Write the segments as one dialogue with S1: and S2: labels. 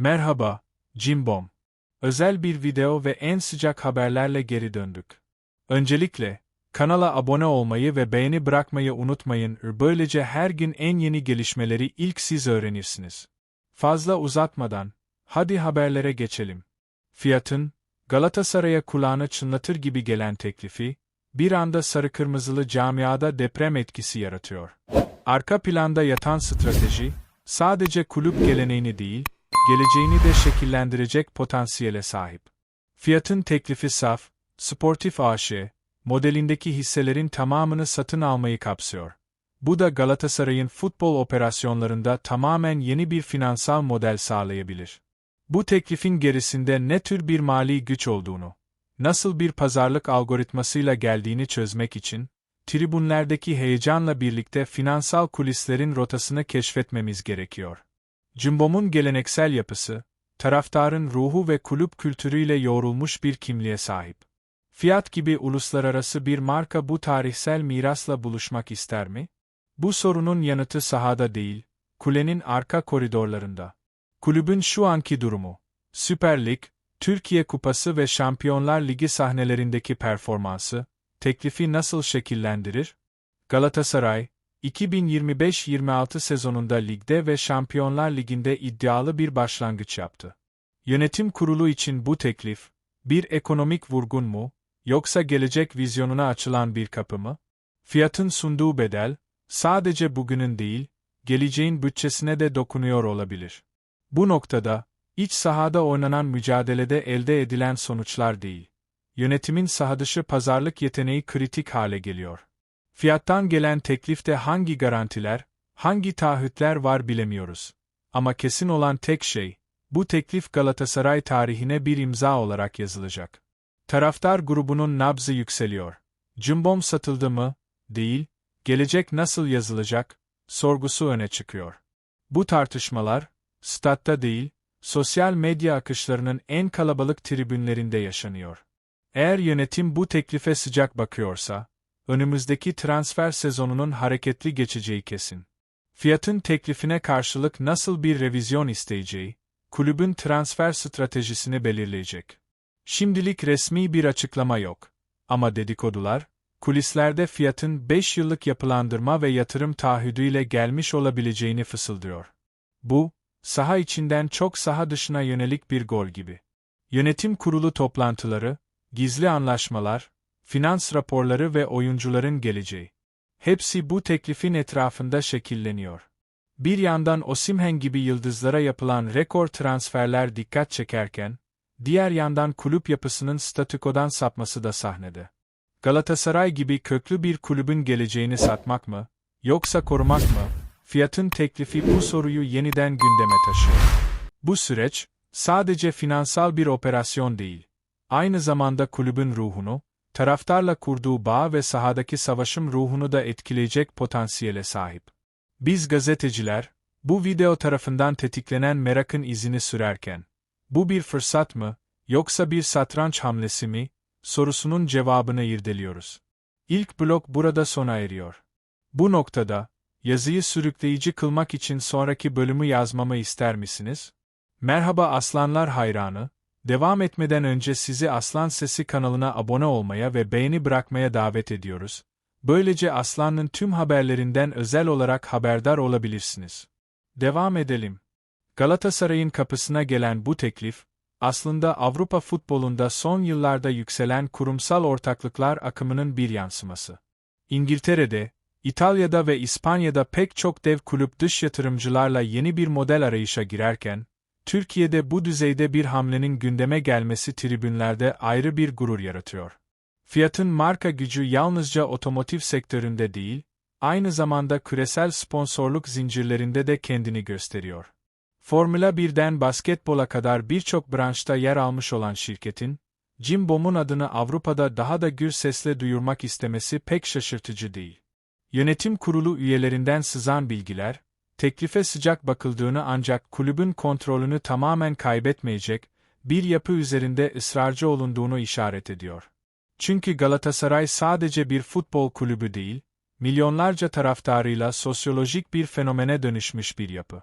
S1: Merhaba, Cimbom. Özel bir video ve en sıcak haberlerle geri döndük. Öncelikle, kanala abone olmayı ve beğeni bırakmayı unutmayın. Böylece her gün en yeni gelişmeleri ilk siz öğrenirsiniz. Fazla uzatmadan, hadi haberlere geçelim. Fiyatın, Galatasaray'a kulağını çınlatır gibi gelen teklifi, bir anda sarı kırmızılı camiada deprem etkisi yaratıyor. Arka planda yatan strateji, sadece kulüp geleneğini değil, geleceğini de şekillendirecek potansiyele sahip. Fiyatın teklifi saf, Sportif AŞ, modelindeki hisselerin tamamını satın almayı kapsıyor. Bu da Galatasaray'ın futbol operasyonlarında tamamen yeni bir finansal model sağlayabilir. Bu teklifin gerisinde ne tür bir mali güç olduğunu, nasıl bir pazarlık algoritmasıyla geldiğini çözmek için, tribünlerdeki heyecanla birlikte finansal kulislerin rotasını keşfetmemiz gerekiyor. Cimbom'un geleneksel yapısı, taraftarın ruhu ve kulüp kültürüyle yoğrulmuş bir kimliğe sahip. Fiat gibi uluslararası bir marka bu tarihsel mirasla buluşmak ister mi? Bu sorunun yanıtı sahada değil, kulenin arka koridorlarında. Kulübün şu anki durumu, Süper Lig, Türkiye Kupası ve Şampiyonlar Ligi sahnelerindeki performansı, teklifi nasıl şekillendirir? Galatasaray, 2025-26 sezonunda ligde ve Şampiyonlar Ligi'nde iddialı bir başlangıç yaptı. Yönetim kurulu için bu teklif, bir ekonomik vurgun mu, yoksa gelecek vizyonuna açılan bir kapı mı? Fiyatın sunduğu bedel, sadece bugünün değil, geleceğin bütçesine de dokunuyor olabilir. Bu noktada, iç sahada oynanan mücadelede elde edilen sonuçlar değil, yönetimin sahadışı pazarlık yeteneği kritik hale geliyor. Fiyattan gelen teklifte hangi garantiler, hangi taahhütler var bilemiyoruz. Ama kesin olan tek şey, bu teklif Galatasaray tarihine bir imza olarak yazılacak. Taraftar grubunun nabzı yükseliyor. Cimbom satıldı mı? Değil, gelecek nasıl yazılacak? Sorgusu öne çıkıyor. Bu tartışmalar, statta değil, sosyal medya akışlarının en kalabalık tribünlerinde yaşanıyor. Eğer yönetim bu teklife sıcak bakıyorsa, önümüzdeki transfer sezonunun hareketli geçeceği kesin. Fiyatın teklifine karşılık nasıl bir revizyon isteyeceği, kulübün transfer stratejisini belirleyecek. Şimdilik resmi bir açıklama yok. Ama dedikodular, kulislerde fiyatın 5 yıllık yapılandırma ve yatırım taahhüdüyle gelmiş olabileceğini fısıldıyor. Bu, saha içinden çok saha dışına yönelik bir gol gibi. Yönetim kurulu toplantıları, gizli anlaşmalar, finans raporları ve oyuncuların geleceği. Hepsi bu teklifin etrafında şekilleniyor. Bir yandan Osimhen gibi yıldızlara yapılan rekor transferler dikkat çekerken, diğer yandan kulüp yapısının statükodan sapması da sahnede. Galatasaray gibi köklü bir kulübün geleceğini satmak mı, yoksa korumak mı? Fiyatın teklifi bu soruyu yeniden gündeme taşıyor. Bu süreç, sadece finansal bir operasyon değil, aynı zamanda kulübün ruhunu, taraftarla kurduğu bağ ve sahadaki savaşım ruhunu da etkileyecek potansiyele sahip. Biz gazeteciler, bu video tarafından tetiklenen merakın izini sürerken, bu bir fırsat mı, yoksa bir satranç hamlesi mi, sorusunun cevabını irdeliyoruz. İlk blok burada sona eriyor. Bu noktada, yazıyı sürükleyici kılmak için sonraki bölümü yazmamı ister misiniz? Merhaba aslanlar hayranı, Devam etmeden önce sizi Aslan Sesi kanalına abone olmaya ve beğeni bırakmaya davet ediyoruz. Böylece Aslan'ın tüm haberlerinden özel olarak haberdar olabilirsiniz. Devam edelim. Galatasaray'ın kapısına gelen bu teklif, aslında Avrupa futbolunda son yıllarda yükselen kurumsal ortaklıklar akımının bir yansıması. İngiltere'de, İtalya'da ve İspanya'da pek çok dev kulüp dış yatırımcılarla yeni bir model arayışa girerken, Türkiye'de bu düzeyde bir hamlenin gündeme gelmesi tribünlerde ayrı bir gurur yaratıyor. Fiyatın marka gücü yalnızca otomotiv sektöründe değil, aynı zamanda küresel sponsorluk zincirlerinde de kendini gösteriyor. Formula 1'den basketbola kadar birçok branşta yer almış olan şirketin, Jim Bom'un adını Avrupa'da daha da gür sesle duyurmak istemesi pek şaşırtıcı değil. Yönetim kurulu üyelerinden sızan bilgiler, teklife sıcak bakıldığını ancak kulübün kontrolünü tamamen kaybetmeyecek, bir yapı üzerinde ısrarcı olunduğunu işaret ediyor. Çünkü Galatasaray sadece bir futbol kulübü değil, milyonlarca taraftarıyla sosyolojik bir fenomene dönüşmüş bir yapı.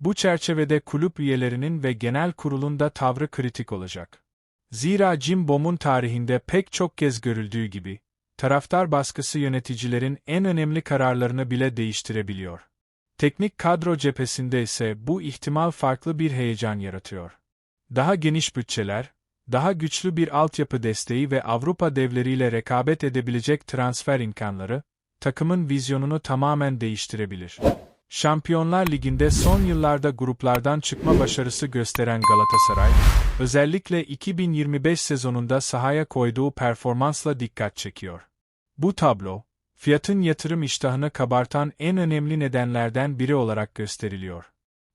S1: Bu çerçevede kulüp üyelerinin ve genel kurulun da tavrı kritik olacak. Zira Jim Bom'un tarihinde pek çok kez görüldüğü gibi, taraftar baskısı yöneticilerin en önemli kararlarını bile değiştirebiliyor. Teknik kadro cephesinde ise bu ihtimal farklı bir heyecan yaratıyor. Daha geniş bütçeler, daha güçlü bir altyapı desteği ve Avrupa devleriyle rekabet edebilecek transfer imkanları, takımın vizyonunu tamamen değiştirebilir. Şampiyonlar Ligi'nde son yıllarda gruplardan çıkma başarısı gösteren Galatasaray, özellikle 2025 sezonunda sahaya koyduğu performansla dikkat çekiyor. Bu tablo, fiyatın yatırım iştahını kabartan en önemli nedenlerden biri olarak gösteriliyor.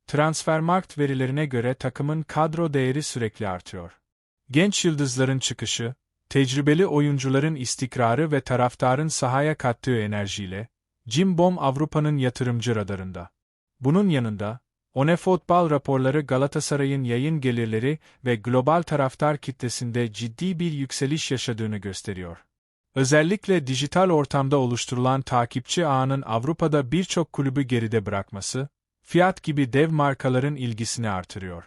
S1: Transfermarkt verilerine göre takımın kadro değeri sürekli artıyor. Genç yıldızların çıkışı, tecrübeli oyuncuların istikrarı ve taraftarın sahaya kattığı enerjiyle, Jim Bom Avrupa'nın yatırımcı radarında. Bunun yanında, One Football raporları Galatasaray'ın yayın gelirleri ve global taraftar kitlesinde ciddi bir yükseliş yaşadığını gösteriyor. Özellikle dijital ortamda oluşturulan takipçi ağının Avrupa'da birçok kulübü geride bırakması, Fiat gibi dev markaların ilgisini artırıyor.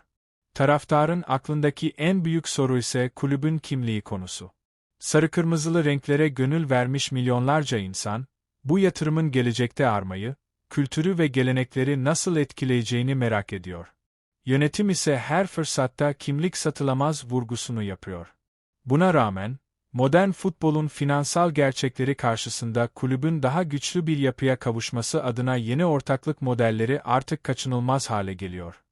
S1: Taraftarın aklındaki en büyük soru ise kulübün kimliği konusu. Sarı kırmızılı renklere gönül vermiş milyonlarca insan, bu yatırımın gelecekte armayı, kültürü ve gelenekleri nasıl etkileyeceğini merak ediyor. Yönetim ise her fırsatta kimlik satılamaz vurgusunu yapıyor. Buna rağmen, modern futbolun finansal gerçekleri karşısında kulübün daha güçlü bir yapıya kavuşması adına yeni ortaklık modelleri artık kaçınılmaz hale geliyor.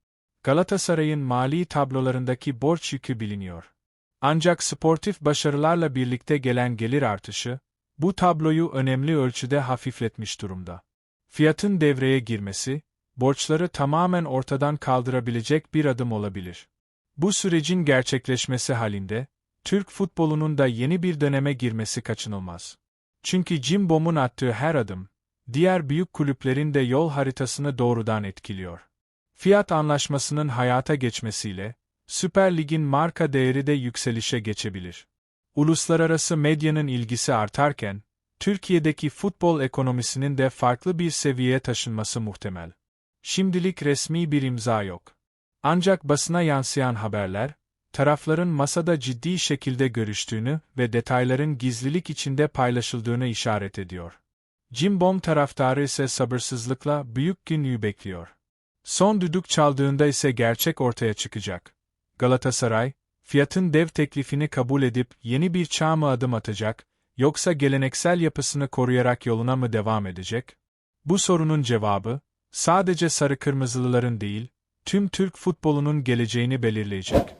S1: Galatasaray'ın mali tablolarındaki borç yükü biliniyor. Ancak sportif başarılarla birlikte gelen gelir artışı, bu tabloyu önemli ölçüde hafifletmiş durumda. Fiyatın devreye girmesi, borçları tamamen ortadan kaldırabilecek bir adım olabilir. Bu sürecin gerçekleşmesi halinde, Türk futbolunun da yeni bir döneme girmesi kaçınılmaz. Çünkü Jim Bom'un attığı her adım, diğer büyük kulüplerin de yol haritasını doğrudan etkiliyor. Fiyat anlaşmasının hayata geçmesiyle, Süper Lig'in marka değeri de yükselişe geçebilir. Uluslararası medyanın ilgisi artarken, Türkiye'deki futbol ekonomisinin de farklı bir seviyeye taşınması muhtemel. Şimdilik resmi bir imza yok. Ancak basına yansıyan haberler, tarafların masada ciddi şekilde görüştüğünü ve detayların gizlilik içinde paylaşıldığını işaret ediyor. Jim Bom taraftarı ise sabırsızlıkla büyük günü bekliyor. Son düdük çaldığında ise gerçek ortaya çıkacak. Galatasaray, fiyatın dev teklifini kabul edip yeni bir çağ mı adım atacak, yoksa geleneksel yapısını koruyarak yoluna mı devam edecek? Bu sorunun cevabı, sadece sarı kırmızılıların değil, tüm Türk futbolunun geleceğini belirleyecek.